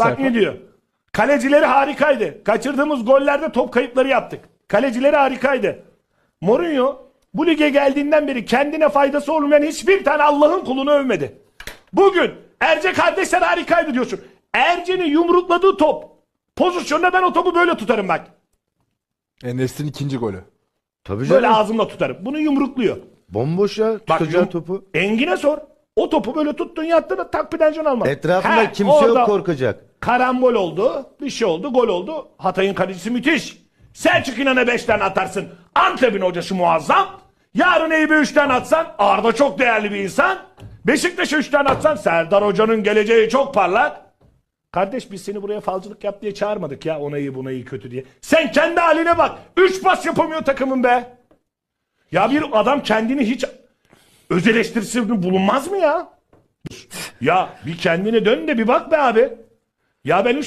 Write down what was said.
Bak ne diyor. Kalecileri harikaydı. Kaçırdığımız gollerde top kayıpları yaptık. Kalecileri harikaydı. Mourinho bu lige geldiğinden beri kendine faydası olmayan hiçbir tane Allah'ın kulunu övmedi. Bugün Erce kardeşler harikaydı diyorsun. Erce'nin yumrukladığı top. Pozisyonda ben o topu böyle tutarım bak. Enes'in ikinci golü. Tabii Böyle canım. ağzımla tutarım. Bunu yumrukluyor. Bomboş ya Bak tutacağı yum- topu. Engin'e sor. O topu böyle tuttun yattın da tak pidencon alma. Etrafında He, kimse orada yok korkacak. Karambol oldu. Bir şey oldu. Gol oldu. Hatay'ın kalecisi müthiş. Selçuk İnan'a 5 tane atarsın. Antep'in hocası muazzam. Yarın Eyüp'e 3 tane atsan Arda çok değerli bir insan. Beşiktaş'a 3 tane atsan Serdar Hoca'nın geleceği çok parlak. Kardeş biz seni buraya falcılık yap diye çağırmadık ya. Ona iyi buna iyi kötü diye. Sen kendi haline bak. 3 pas yapamıyor takımın be. Ya bir adam kendini hiç öz bulunmaz mı ya? Ya bir kendine dön de bir bak be abi. Ya ben üç